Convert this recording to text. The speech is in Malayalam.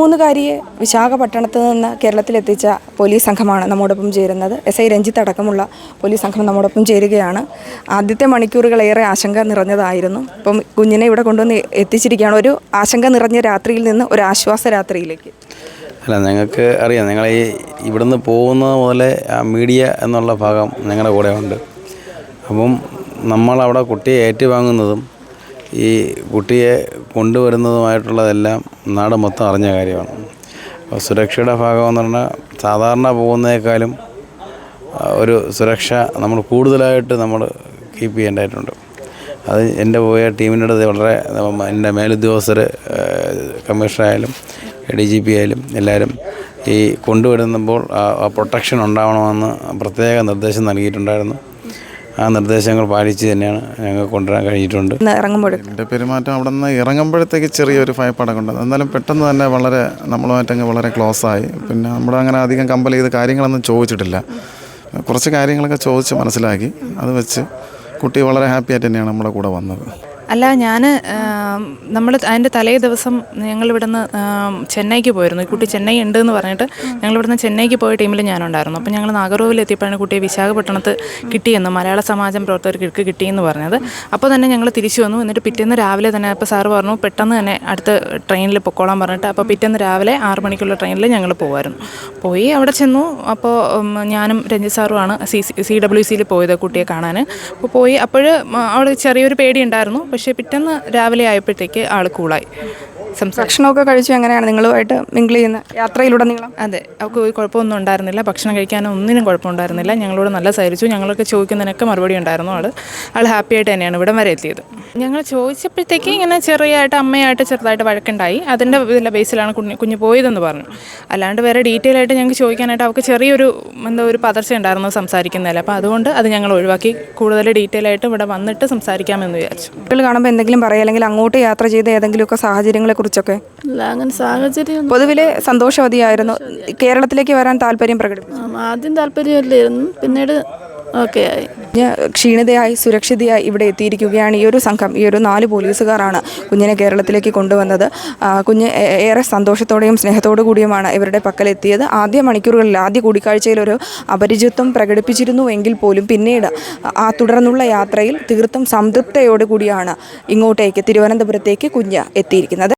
പതിമൂന്നുകാരിയെ വിശാഖപട്ടണത്ത് നിന്ന് കേരളത്തിലെത്തിച്ച പോലീസ് സംഘമാണ് നമ്മോടൊപ്പം ചേരുന്നത്. എസ് ഐ രഞ്ജിത്ത് അടക്കമുള്ള പോലീസ് സംഘം നമ്മോടൊപ്പം ചേരുകയാണ്. ആദ്യത്തെ മണിക്കൂറുകൾ ഏറെ ആശങ്ക നിറഞ്ഞതായിരുന്നു. ഇപ്പം കുഞ്ഞിനെ ഇവിടെ കൊണ്ടുവന്ന് എത്തിച്ചിരിക്കുകയാണ്. ഒരു ആശങ്ക നിറഞ്ഞ രാത്രിയിൽ നിന്ന് ഒരു ആശ്വാസ രാത്രിയിലേക്ക്. അല്ല നിങ്ങൾക്ക് അറിയാം. നിങ്ങൾ ഈ ഇവിടുന്ന് പോകുന്നത് മുതലേ മീഡിയ എന്നുള്ള ഭാഗം ഞങ്ങളുടെ കൂടെ ഉണ്ട് അപ്പം നമ്മളവിടെ കുട്ടിയെ ഏറ്റുവാങ്ങുന്നതും ഈ കുട്ടിയെ കൊണ്ടുവരുന്നതുമായിട്ടുള്ളതെല്ലാം നാട് മൊത്തം അറിഞ്ഞ കാര്യമാണ്. അപ്പോൾ സുരക്ഷയുടെ ഭാഗമെന്ന് പറഞ്ഞാൽ സാധാരണ പോകുന്നതിനേക്കാളും ഒരു സുരക്ഷ നമ്മൾ കൂടുതലായിട്ട് നമ്മൾ കീപ്പ് ചെയ്യേണ്ടതായിട്ടുണ്ട്. അത് എന്റെ പോയ ടീമിന്റെ അടുത്ത് വളരെ എന്റെ മേലുദ്യോഗസ്ഥർ കമ്മീഷണറായാലും ഡി ജി പി ആയാലും എല്ലാവരും ഈ കൊണ്ടുവരുമ്പോൾ ആ പ്രൊട്ടക്ഷൻ ഉണ്ടാവണമെന്ന് പ്രത്യേക നിർദ്ദേശം നൽകിയിട്ടുണ്ടായിരുന്നു. ആ നിർദ്ദേശങ്ങൾ പാലിച്ച് തന്നെയാണ് ഞങ്ങൾ കൊണ്ടുവരാൻ കഴിഞ്ഞിട്ടുണ്ട്. ഇന്ന് ഇറങ്ങുമ്പോഴേക്കും എന്റെ പെരുമാറ്റം അവിടെ നിന്ന് ഇറങ്ങുമ്പോഴത്തേക്ക് ചെറിയൊരു ഭയപ്പാടൊക്കെ ഉണ്ട്. എന്നാലും പെട്ടെന്ന് തന്നെ വളരെ നമ്മളുമായിട്ടങ്ങ് വളരെ ക്ലോസ് ആയി. പിന്നെ നമ്മൾ അങ്ങനെ അധികം കമ്പൽ ചെയ്ത് കാര്യങ്ങളൊന്നും ചോദിച്ചിട്ടില്ല. കുറച്ച് കാര്യങ്ങളൊക്കെ ചോദിച്ച് മനസ്സിലാക്കി. അത് വെച്ച് കുട്ടി വളരെ ഹാപ്പി ആയിട്ട് തന്നെയാണ് നമ്മുടെ കൂടെ വന്നത്. അല്ല ഞാൻ നമ്മൾ അതിന്റെ തലേ ദിവസം ഞങ്ങൾ ഇവിടുന്ന് ചെന്നൈക്ക് പോയിരുന്നു. ഈ കുട്ടി ചെന്നൈ ഉണ്ട് എന്ന് പറഞ്ഞിട്ട് ഞങ്ങൾ ഇവിടുന്ന് ചെന്നൈക്ക് പോയ ടീമിൽ ഞാനുണ്ടായിരുന്നു. അപ്പോൾ ഞങ്ങൾ നാഗർകോവിൽ എത്തിയപ്പോഴാണ് കുട്ടിയെ വിശാഖപട്ടണത്ത് കിട്ടിയെന്ന് മലയാള സമാജം പ്രവർത്തകർക്ക് കിട്ടിയെന്ന് പറഞ്ഞത്. അപ്പോൾ തന്നെ ഞങ്ങൾ തിരിച്ചു വന്നു. എന്നിട്ട് പിറ്റേന്ന് രാവിലെ തന്നെ അപ്പോൾ സാറ് പറഞ്ഞു പെട്ടെന്ന് തന്നെ അടുത്ത ട്രെയിനിൽ പൊക്കോളാൻ പറഞ്ഞിട്ട്. അപ്പോൾ പിറ്റേന്ന് രാവിലെ ആറ് മണിക്കുള്ള ട്രെയിനിൽ ഞങ്ങൾ പോകുമായിരുന്നു പോയി. അവിടെ ചെന്നു. അപ്പോൾ ഞാനും രഞ്ജിത് സാറുമാണ് സി സി ഡബ്ല്യു സിയിൽ പോയത് കുട്ടിയെ കാണാൻ. അപ്പോൾ പോയി. അപ്പോൾ അവിടെ ചെറിയൊരു പേടി ഉണ്ടായിരുന്നു. പക്ഷേ പിറ്റേന്ന് രാവിലെ ആയപ്പോഴത്തേക്ക് ആൾ കൂളായി. ഭക്ഷണമൊക്കെ കഴിച്ചു എങ്ങനെയാണ്? നിങ്ങളുമായിട്ട് മിങ്കിൾ ചെയ്യുന്ന യാത്രയിലുടനീളം അതെ. അവർക്ക് ഒരു കുഴപ്പമൊന്നും ഉണ്ടായിരുന്നില്ല. ഭക്ഷണം കഴിക്കാനോ ഒന്നിനും കുഴപ്പമുണ്ടായിരുന്നില്ല. ഞങ്ങളോട് നല്ല സഹരിച്ചു ഞങ്ങളൊക്കെ ചോദിക്കുന്നതിനൊക്കെ മറുപടി ഉണ്ടായിരുന്നു ആൾ ആൾ ഹാപ്പി ആയിട്ട് തന്നെയാണ് ഇവിടം വരെ എത്തിയത്. ഞങ്ങൾ ചോദിച്ചപ്പോഴത്തേക്ക് ഇങ്ങനെ ചെറിയായിട്ട് അമ്മയായിട്ട് ചെറുതായിട്ട് വഴക്കുണ്ടായി. അതിന്റെ ഇതിലെ ബേസിലാണ് കുഞ്ഞ് കുഞ്ഞ് പോയതെന്ന് പറഞ്ഞു. അല്ലാണ്ട് വേറെ ഡീറ്റെയിൽ ആയിട്ട് ഞങ്ങൾക്ക് ചോദിക്കാനായിട്ട് അവൾക്ക് ചെറിയൊരു എന്താ ഒരു പതർച്ച ഉണ്ടായിരുന്നു സംസാരിക്കുന്നതിൽ. അപ്പോൾ അതുകൊണ്ട് അത് ഞങ്ങൾ ഒഴിവാക്കി. കൂടുതൽ ഡീറ്റെയിൽ ആയിട്ട് ഇവിടെ വന്നിട്ട് സംസാരിക്കാമെന്ന് വിചാരിച്ചു. കുട്ടികൾ കാണുമ്പോൾ എന്തെങ്കിലും പറയുക അല്ലെങ്കിൽ അങ്ങോട്ട് യാത്ര ചെയ്ത ഏതെങ്കിലുമൊക്കെ സാഹചര്യങ്ങളെക്കുറിച്ചൊക്കെ കുറിച്ചൊക്കെ? അങ്ങനെ സാഹചര്യം പൊതുവിലെ സന്തോഷവതിയായിരുന്നു. കേരളത്തിലേക്ക് വരാൻ താല്പര്യം പ്രകടിപ്പിച്ചു. ആദ്യം താല്പര്യമില്ലായിരുന്നു. പിന്നീട് ഓക്കെ ക്ഷീണിതയായി സുരക്ഷിതയായി ഇവിടെ എത്തിയിരിക്കുകയാണ് ഈ ഒരു സംഘം. ഈ ഒരു നാല് പോലീസുകാരാണ് കുഞ്ഞിനെ കേരളത്തിലേക്ക് കൊണ്ടുവന്നത്. കുഞ്ഞ് ഏറെ സന്തോഷത്തോടെയും സ്നേഹത്തോടു കൂടിയുമാണ് ഇവരുടെ പക്കലെത്തിയത്. ആദ്യ മണിക്കൂറുകളിൽ ആദ്യ കൂടിക്കാഴ്ചയിൽ ഒരു അപരിചിത്വം പ്രകടിപ്പിച്ചിരുന്നു എങ്കിൽ പോലും പിന്നീട് ആ തുടർന്നുള്ള യാത്രയിൽ തീർത്തും സംതൃപ്തയോടുകൂടിയാണ് ഇങ്ങോട്ടേക്ക് തിരുവനന്തപുരത്തേക്ക് കുഞ്ഞ് എത്തിയിരിക്കുന്നത്.